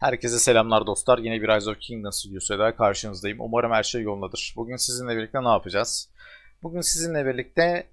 Herkese selamlar dostlar. Yine bir Rise of Kingdoms videosuyla daha karşınızdayım. Umarım her şey yolundadır. Bugün sizinle birlikte ne yapacağız? Bugün sizinle birlikte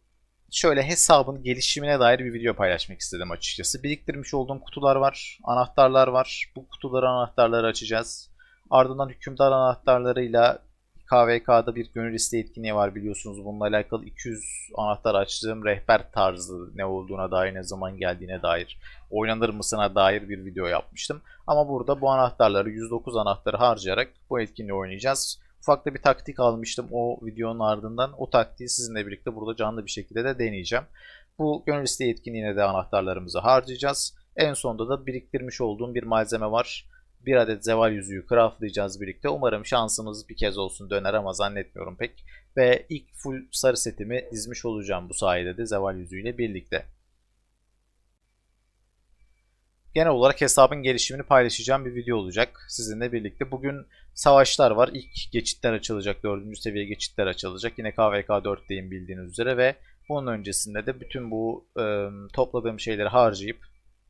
şöyle hesabın gelişimine dair bir video paylaşmak istedim açıkçası. Biriktirmiş olduğum kutular var, anahtarlar var. Bu kutuları anahtarları açacağız. Ardından hükümdar anahtarlarıyla KVK'da bir gönül isteği etkinliği var biliyorsunuz. Bununla alakalı 200 anahtar açtığım rehber tarzı ne olduğuna dair, ne zaman geldiğine dair, oynanır mısına dair bir video yapmıştım. Ama burada bu anahtarları 109 anahtarı harcayarak bu etkinliği oynayacağız. Ufak da bir taktik almıştım o videonun ardından. O taktiği sizinle birlikte burada canlı bir şekilde de deneyeceğim. Bu gönül isteği etkinliğine de anahtarlarımızı harcayacağız. En sonunda da biriktirmiş olduğum bir malzeme var. Bir adet zeval yüzüğü craftlayacağız birlikte. Umarım şansımız bir kez olsun döner ama zannetmiyorum pek. Ve ilk full sarı setimi dizmiş olacağım bu sayede de zeval yüzüğüyle birlikte. Genel olarak hesabın gelişimini paylaşacağım bir video olacak sizinle birlikte. Bugün savaşlar var. İlk geçitler açılacak. 4. seviye geçitler açılacak. Yine KVK 4'teyim bildiğiniz üzere ve bunun öncesinde de bütün bu e, topladığım şeyleri harcayıp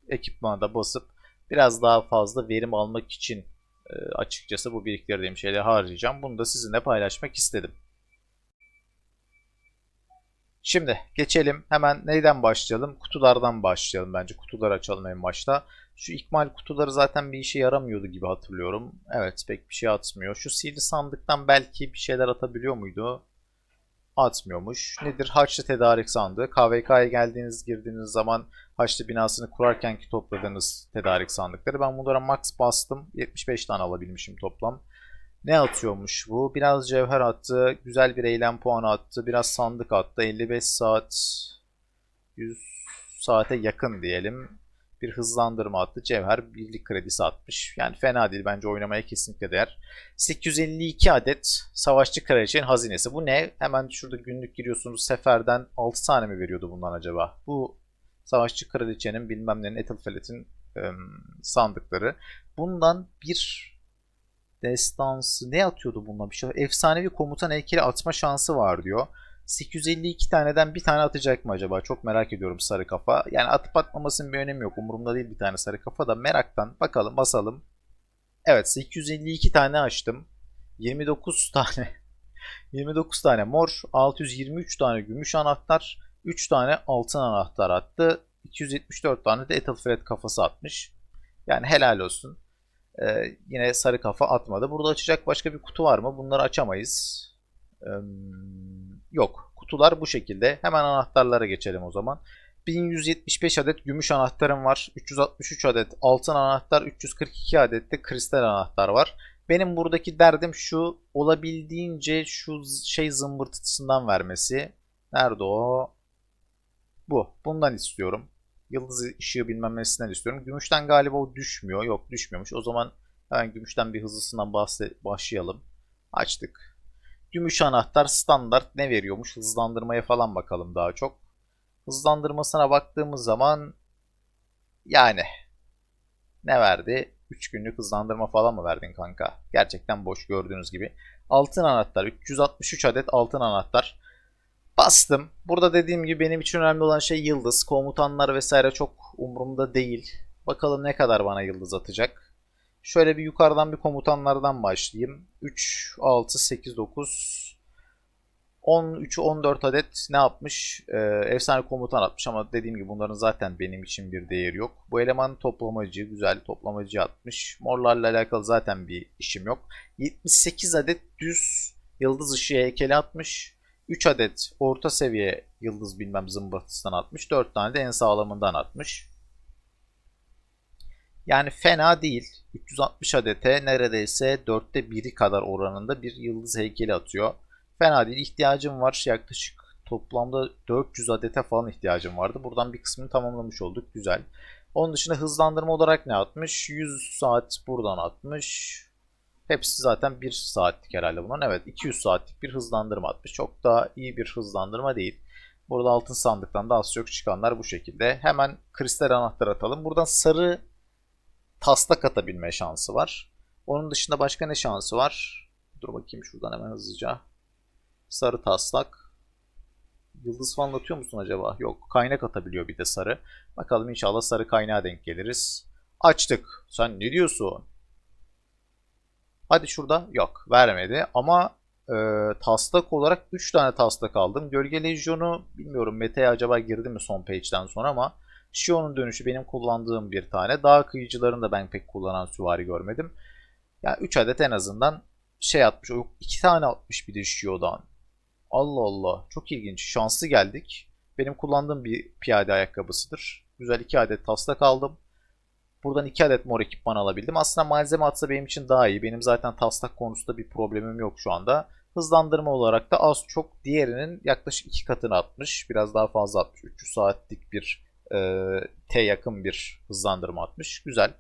ekipmana da basıp biraz daha fazla verim almak için e, açıkçası bu biriktirdiğim şeyleri harcayacağım. Bunu da sizinle paylaşmak istedim. Şimdi geçelim. Hemen neyden başlayalım? Kutulardan başlayalım bence. Kutuları açalım en başta. Şu ikmal kutuları zaten bir işe yaramıyordu gibi hatırlıyorum. Evet pek bir şey atmıyor. Şu sihirli sandıktan belki bir şeyler atabiliyor muydu? Atmıyormuş. Nedir? Haçlı tedarik sandığı. KVK'ya geldiğiniz girdiğiniz zaman Haçlı binasını kurarken ki topladığınız tedarik sandıkları. Ben bunlara max bastım. 75 tane alabilmişim toplam. Ne atıyormuş bu? Biraz cevher attı. Güzel bir eylem puanı attı. Biraz sandık attı. 55 saat 100 saate yakın diyelim. Bir hızlandırma attı. Cevher birlik kredisi atmış. Yani fena değil. Bence oynamaya kesinlikle değer. 852 adet Savaşçı Kraliçenin hazinesi. Bu ne? Hemen şurada günlük giriyorsunuz. Seferden 6 tane mi veriyordu bundan acaba? Bu Savaşçı Kraliçenin bilmem nenin Ethelfelet'in sandıkları. Bundan bir destansı ne atıyordu bununla bir şey? Efsanevi komutan heykeli atma şansı var diyor. 852 taneden bir tane atacak mı acaba? Çok merak ediyorum sarı kafa. Yani atıp atmamasının bir önemi yok. Umurumda değil bir tane sarı kafa da meraktan bakalım basalım. Evet 852 tane açtım. 29 tane 29 tane mor, 623 tane gümüş anahtar, 3 tane altın anahtar attı. 274 tane de Ethelfred kafası atmış. Yani helal olsun. Ee, yine sarı kafa atmadı. Burada açacak başka bir kutu var mı? Bunları açamayız. Ee, yok. Kutular bu şekilde. Hemen anahtarlara geçelim o zaman. 1175 adet gümüş anahtarım var. 363 adet altın anahtar, 342 adet de kristal anahtar var. Benim buradaki derdim şu olabildiğince şu şey zımbırtısından vermesi. Nerede o? Bu. Bundan istiyorum. Yıldız ışığı bilmem nesinden istiyorum. Gümüşten galiba o düşmüyor. Yok düşmüyormuş. O zaman hemen gümüşten bir hızlısından başlayalım. Açtık. Gümüş anahtar standart ne veriyormuş? Hızlandırmaya falan bakalım daha çok. Hızlandırmasına baktığımız zaman yani ne verdi? 3 günlük hızlandırma falan mı verdin kanka? Gerçekten boş gördüğünüz gibi. Altın anahtar. 363 adet altın anahtar. Bastım. Burada dediğim gibi benim için önemli olan şey yıldız. Komutanlar vesaire çok umurumda değil. Bakalım ne kadar bana yıldız atacak. Şöyle bir yukarıdan bir komutanlardan başlayayım. 3, 6, 8, 9, 13, 14 adet ne yapmış? Ee, efsane komutan atmış ama dediğim gibi bunların zaten benim için bir değeri yok. Bu eleman toplamacı, güzel toplamacı atmış. Morlarla alakalı zaten bir işim yok. 78 adet düz yıldız ışığı heykeli atmış. 3 adet orta seviye yıldız bilmem zımbırtısından atmış. 4 tane de en sağlamından atmış. Yani fena değil. 360 adete neredeyse 4'te 1'i kadar oranında bir yıldız heykeli atıyor. Fena değil. İhtiyacım var. Yaklaşık toplamda 400 adete falan ihtiyacım vardı. Buradan bir kısmını tamamlamış olduk. Güzel. Onun dışında hızlandırma olarak ne atmış? 100 saat buradan atmış. Hepsi zaten 1 saatlik herhalde bunların. Evet 200 saatlik bir hızlandırma atmış. Çok daha iyi bir hızlandırma değil. Burada altın sandıktan da az çok çıkanlar bu şekilde. Hemen kristal anahtar atalım. Buradan sarı taslak atabilme şansı var. Onun dışında başka ne şansı var? Dur bakayım şuradan hemen hızlıca. Sarı taslak. Yıldız falan atıyor musun acaba? Yok. Kaynak atabiliyor bir de sarı. Bakalım inşallah sarı kaynağa denk geliriz. Açtık. Sen ne diyorsun? Hadi şurada yok vermedi ama e, taslak olarak 3 tane taslak aldım. Gölge Lejyon'u bilmiyorum meta'ya acaba girdi mi son page'den sonra ama Shion'un dönüşü benim kullandığım bir tane. Dağ kıyıcılarını da ben pek kullanan süvari görmedim. Yani 3 adet en azından şey atmış. O 2 tane atmış bir de Shio'dan. Allah Allah. Çok ilginç. Şanslı geldik. Benim kullandığım bir piyade ayakkabısıdır. Güzel 2 adet taslak aldım. Buradan 2 adet mor ekipman alabildim. Aslında malzeme atsa benim için daha iyi. Benim zaten taslak konusunda bir problemim yok şu anda. Hızlandırma olarak da az çok diğerinin yaklaşık 2 katını atmış. Biraz daha fazla atmış. 300 saatlik bir e, T yakın bir hızlandırma atmış. Güzel.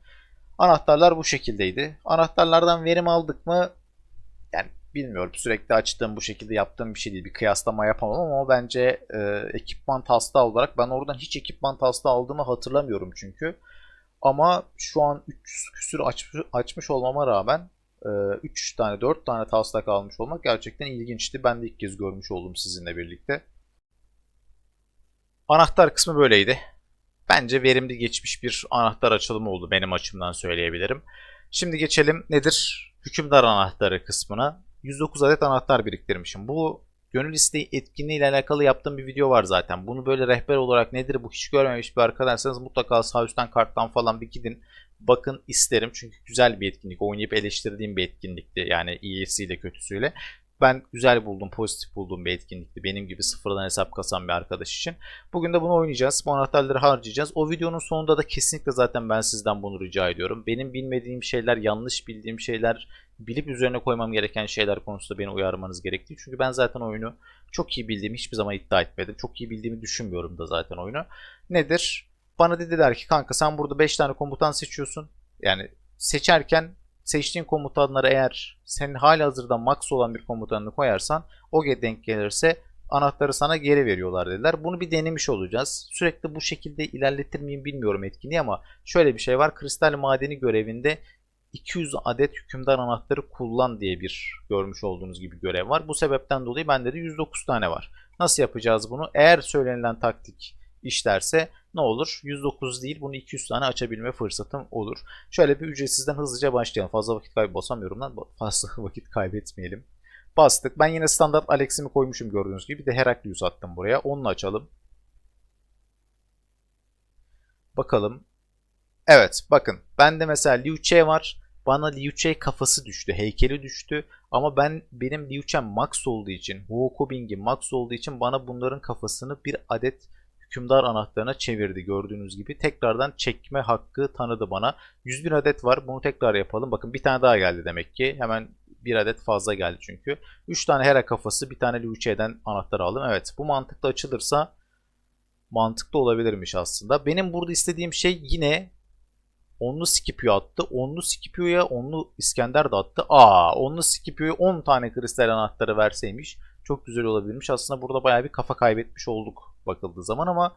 Anahtarlar bu şekildeydi. Anahtarlardan verim aldık mı? Yani bilmiyorum. Sürekli açtığım bu şekilde yaptığım bir şey değil. Bir kıyaslama yapamam ama bence e, ekipman taslağı olarak ben oradan hiç ekipman taslağı aldığımı hatırlamıyorum çünkü. Ama şu an 300 küsür açmış, açmış olmama rağmen 3 tane 4 tane taslak almış olmak gerçekten ilginçti. Ben de ilk kez görmüş oldum sizinle birlikte. Anahtar kısmı böyleydi. Bence verimli geçmiş bir anahtar açılımı oldu benim açımdan söyleyebilirim. Şimdi geçelim nedir? Hükümdar anahtarı kısmına. 109 adet anahtar biriktirmişim. Bu gönül isteği etkinliği ile alakalı yaptığım bir video var zaten. Bunu böyle rehber olarak nedir bu hiç görmemiş bir arkadaşsanız mutlaka sağ üstten karttan falan bir gidin. Bakın isterim çünkü güzel bir etkinlik. Oynayıp eleştirdiğim bir etkinlikti. Yani iyisiyle kötüsüyle ben güzel buldum, pozitif bulduğum bir etkinlikti. Benim gibi sıfırdan hesap kasan bir arkadaş için. Bugün de bunu oynayacağız. Bu anahtarları harcayacağız. O videonun sonunda da kesinlikle zaten ben sizden bunu rica ediyorum. Benim bilmediğim şeyler, yanlış bildiğim şeyler, bilip üzerine koymam gereken şeyler konusunda beni uyarmanız gerektiği. Çünkü ben zaten oyunu çok iyi bildiğimi hiçbir zaman iddia etmedim. Çok iyi bildiğimi düşünmüyorum da zaten oyunu. Nedir? Bana dediler ki kanka sen burada 5 tane komutan seçiyorsun. Yani seçerken seçtiğin komutanları eğer senin hali hazırda max olan bir komutanını koyarsan o denk gelirse anahtarı sana geri veriyorlar dediler. Bunu bir denemiş olacağız. Sürekli bu şekilde ilerletir miyim bilmiyorum etkinliği ama şöyle bir şey var. Kristal madeni görevinde 200 adet hükümdar anahtarı kullan diye bir görmüş olduğunuz gibi görev var. Bu sebepten dolayı bende de 109 tane var. Nasıl yapacağız bunu? Eğer söylenilen taktik işlerse ne olur? 109 değil bunu 200 tane açabilme fırsatım olur. Şöyle bir ücretsizden hızlıca başlayalım. Fazla vakit kaybı lan. Fazla vakit kaybetmeyelim. Bastık. Ben yine standart Alex'imi koymuşum gördüğünüz gibi. Bir de Heraklius attım buraya. Onunla açalım. Bakalım. Evet bakın. Bende mesela Liu Che var. Bana Liu Che kafası düştü. Heykeli düştü. Ama ben benim Liu Che max olduğu için, Huo Bing'i max olduğu için bana bunların kafasını bir adet hükümdar anahtarına çevirdi gördüğünüz gibi. Tekrardan çekme hakkı tanıdı bana. 101 adet var. Bunu tekrar yapalım. Bakın bir tane daha geldi demek ki. Hemen bir adet fazla geldi çünkü. 3 tane Hera kafası, bir tane Luce'den anahtar aldım. Evet bu mantıkla açılırsa mantıklı olabilirmiş aslında. Benim burada istediğim şey yine onlu Scipio attı. Onlu Scipio'ya onlu İskender de attı. Aa, onlu Scipio'ya 10 tane kristal anahtarı verseymiş çok güzel olabilirmiş. Aslında burada bayağı bir kafa kaybetmiş olduk bakıldığı zaman ama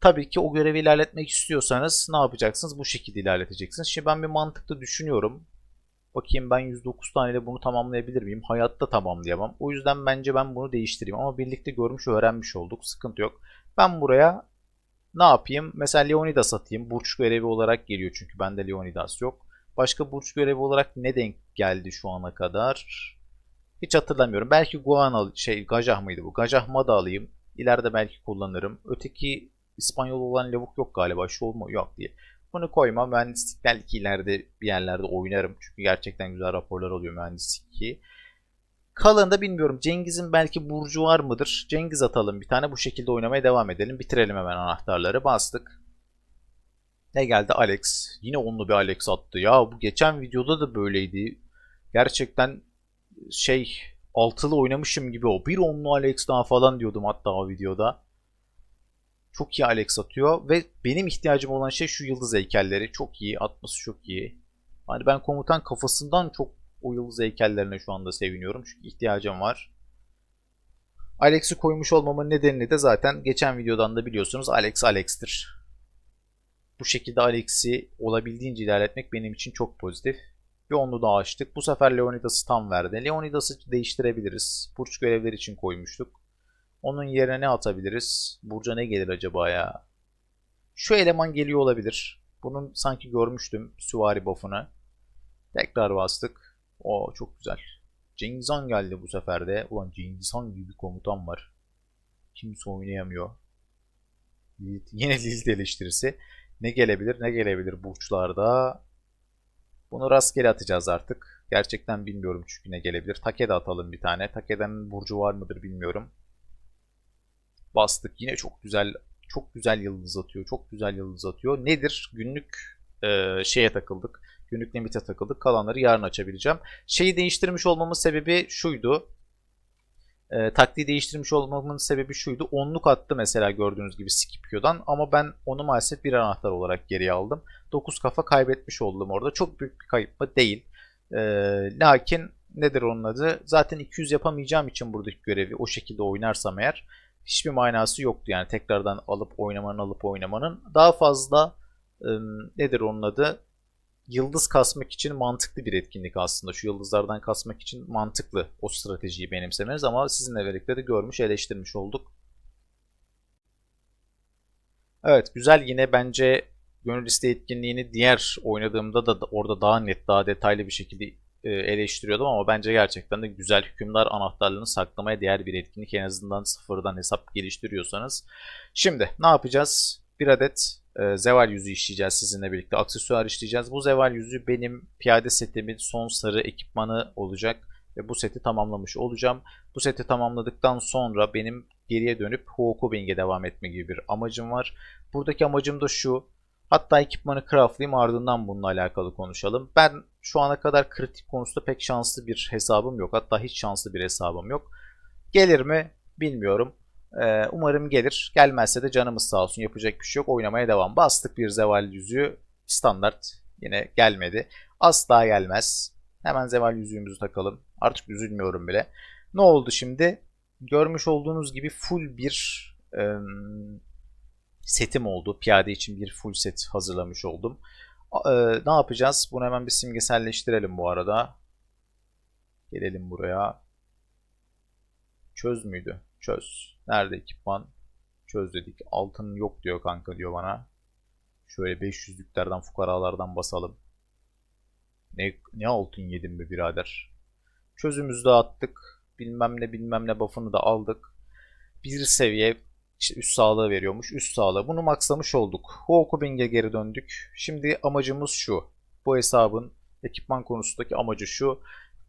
tabii ki o görevi ilerletmek istiyorsanız ne yapacaksınız? Bu şekilde ilerleteceksiniz. Şimdi ben bir mantıklı düşünüyorum. Bakayım ben 109 taneyle bunu tamamlayabilir miyim? Hayatta tamamlayamam. O yüzden bence ben bunu değiştireyim. Ama birlikte görmüş öğrenmiş olduk. Sıkıntı yok. Ben buraya ne yapayım? Mesela Leonidas atayım. Burç görevi olarak geliyor çünkü bende Leonidas yok. Başka burç görevi olarak ne denk geldi şu ana kadar? Hiç hatırlamıyorum. Belki Guan şey Gajah mıydı bu? Gajah da alayım. İleride belki kullanırım. Öteki İspanyol olan lavuk yok galiba. Şu mu? Yok diye. Bunu koymam. Mühendislik belki ileride bir yerlerde oynarım. Çünkü gerçekten güzel raporlar oluyor mühendislik 2. Kalanında bilmiyorum. Cengiz'in belki burcu var mıdır? Cengiz atalım bir tane. Bu şekilde oynamaya devam edelim. Bitirelim hemen anahtarları. Bastık. Ne geldi? Alex. Yine onlu bir Alex attı. Ya bu geçen videoda da böyleydi. Gerçekten şey altılı oynamışım gibi o. Bir onlu Alex daha falan diyordum hatta o videoda. Çok iyi Alex atıyor ve benim ihtiyacım olan şey şu yıldız heykelleri. Çok iyi, atması çok iyi. Hani ben komutan kafasından çok o yıldız heykellerine şu anda seviniyorum. Çünkü ihtiyacım var. Alex'i koymuş olmamın nedenini de zaten geçen videodan da biliyorsunuz Alex Alex'tir. Bu şekilde Alex'i olabildiğince ilerletmek benim için çok pozitif. Bir onu daha açtık. Bu sefer Leonidas'ı tam verdi. Leonidas'ı değiştirebiliriz. Burç görevleri için koymuştuk. Onun yerine ne atabiliriz? Burca ne gelir acaba ya? Şu eleman geliyor olabilir. Bunun sanki görmüştüm süvari buff'ını. Tekrar bastık. O çok güzel. Cengiz Han geldi bu sefer de. Ulan Cengiz Han gibi bir komutan var. Kimse oynayamıyor. Yine Lilith eleştirisi. Ne gelebilir ne gelebilir burçlarda. Bunu rastgele atacağız artık. Gerçekten bilmiyorum çünkü ne gelebilir. Takede atalım bir tane. Takede'nin burcu var mıdır bilmiyorum. Bastık. Yine çok güzel çok güzel yıldız atıyor. Çok güzel yıldız atıyor. Nedir? Günlük e, şeye takıldık. Günlük limite takıldık. Kalanları yarın açabileceğim. Şeyi değiştirmiş olmamın sebebi şuydu. E, taktiği değiştirmiş olmamın sebebi şuydu. Onluk attı mesela gördüğünüz gibi Skipio'dan ama ben onu maalesef bir anahtar olarak geriye aldım. 9 kafa kaybetmiş oldum orada. Çok büyük bir kayıp mı? Değil. E, lakin nedir onun adı? Zaten 200 yapamayacağım için buradaki görevi o şekilde oynarsam eğer hiçbir manası yoktu. Yani tekrardan alıp oynamanın alıp oynamanın. Daha fazla e, nedir onun adı? Yıldız kasmak için mantıklı bir etkinlik aslında. Şu yıldızlardan kasmak için mantıklı o stratejiyi benimsemeniz ama sizinle birlikte de görmüş, eleştirmiş olduk. Evet, güzel yine bence gönül liste etkinliğini diğer oynadığımda da orada daha net, daha detaylı bir şekilde e, eleştiriyordum ama bence gerçekten de güzel hükümdar anahtarlığını saklamaya değer bir etkinlik. En azından sıfırdan hesap geliştiriyorsanız. Şimdi ne yapacağız? Bir adet e, zeval yüzü işleyeceğiz sizinle birlikte. Aksesuar işleyeceğiz. Bu zeval yüzü benim piyade setimin son sarı ekipmanı olacak. Ve bu seti tamamlamış olacağım. Bu seti tamamladıktan sonra benim geriye dönüp Huokubing'e devam etme gibi bir amacım var. Buradaki amacım da şu. Hatta ekipmanı craftlayayım ardından bununla alakalı konuşalım. Ben şu ana kadar kritik konusunda pek şanslı bir hesabım yok. Hatta hiç şanslı bir hesabım yok. Gelir mi bilmiyorum. Ee, umarım gelir. Gelmezse de canımız sağ olsun. Yapacak bir şey yok. Oynamaya devam. Bastık bir zeval yüzüğü. Standart. Yine gelmedi. Asla gelmez. Hemen zeval yüzüğümüzü takalım. Artık üzülmüyorum bile. Ne oldu şimdi? Görmüş olduğunuz gibi full bir ım, setim oldu. Piyade için bir full set hazırlamış oldum. E, ne yapacağız? Bunu hemen bir simgeselleştirelim bu arada. Gelelim buraya. Çöz müydü? Çöz. Nerede ekipman? Çöz dedik. Altın yok diyor kanka diyor bana. Şöyle 500'lüklerden fukaralardan basalım. Ne, ne altın yedim be birader. Çözümüzü de attık. Bilmem ne bilmem ne buff'ını da aldık. Bir seviye işte üst sağlığı veriyormuş. Üst sağlığı. Bunu maxlamış olduk. Huokubing'e geri döndük. Şimdi amacımız şu. Bu hesabın ekipman konusundaki amacı şu.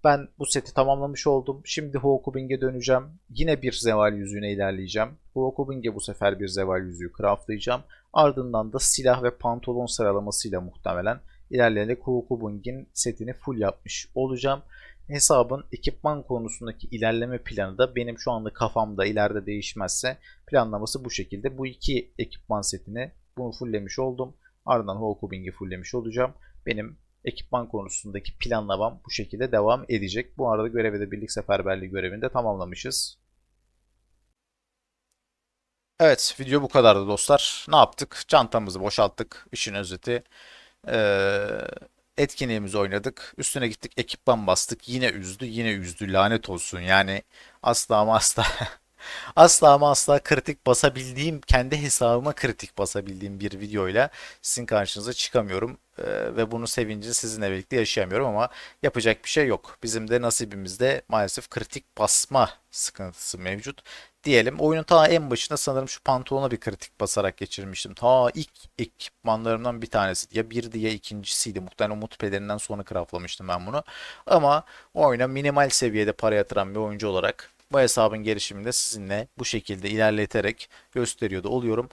Ben bu seti tamamlamış oldum. Şimdi Huokubing'e döneceğim. Yine bir zeval yüzüğüne ilerleyeceğim. Huokubing'e bu sefer bir zeval yüzüğü craftlayacağım. Ardından da silah ve pantolon sıralamasıyla muhtemelen ilerleyerek Huokubing'in setini full yapmış olacağım. Hesabın ekipman konusundaki ilerleme planı da benim şu anda kafamda ileride değişmezse planlaması bu şekilde. Bu iki ekipman setini bunu fulllemiş oldum. Ardından Huokubing'i fulllemiş olacağım. Benim ekipman konusundaki planlamam bu şekilde devam edecek. Bu arada görevi de birlik seferberliği görevini de tamamlamışız. Evet video bu kadardı dostlar. Ne yaptık? Çantamızı boşalttık. İşin özeti. Ee, etkinliğimizi oynadık. Üstüne gittik ekipman bastık. Yine üzdü yine üzdü lanet olsun. Yani asla ama asla asla ama asla kritik basabildiğim kendi hesabıma kritik basabildiğim bir videoyla sizin karşınıza çıkamıyorum. Ee, ve bunu sevincini sizinle birlikte yaşayamıyorum ama yapacak bir şey yok. Bizim de nasibimizde maalesef kritik basma sıkıntısı mevcut diyelim. Oyunun ta en başında sanırım şu pantolona bir kritik basarak geçirmiştim. Ta ilk ekipmanlarımdan bir tanesi. Ya birdi ya ikincisiydi. Muhtemelen umut pelerinden sonra craftlamıştım ben bunu. Ama oyuna minimal seviyede para yatıran bir oyuncu olarak bu hesabın gelişiminde sizinle bu şekilde ilerleterek gösteriyor da oluyorum.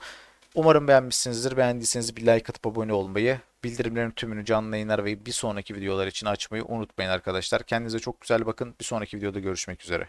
Umarım beğenmişsinizdir. Beğendiyseniz bir like atıp abone olmayı, bildirimlerin tümünü canlı yayınlar ve bir sonraki videolar için açmayı unutmayın arkadaşlar. Kendinize çok güzel bakın. Bir sonraki videoda görüşmek üzere.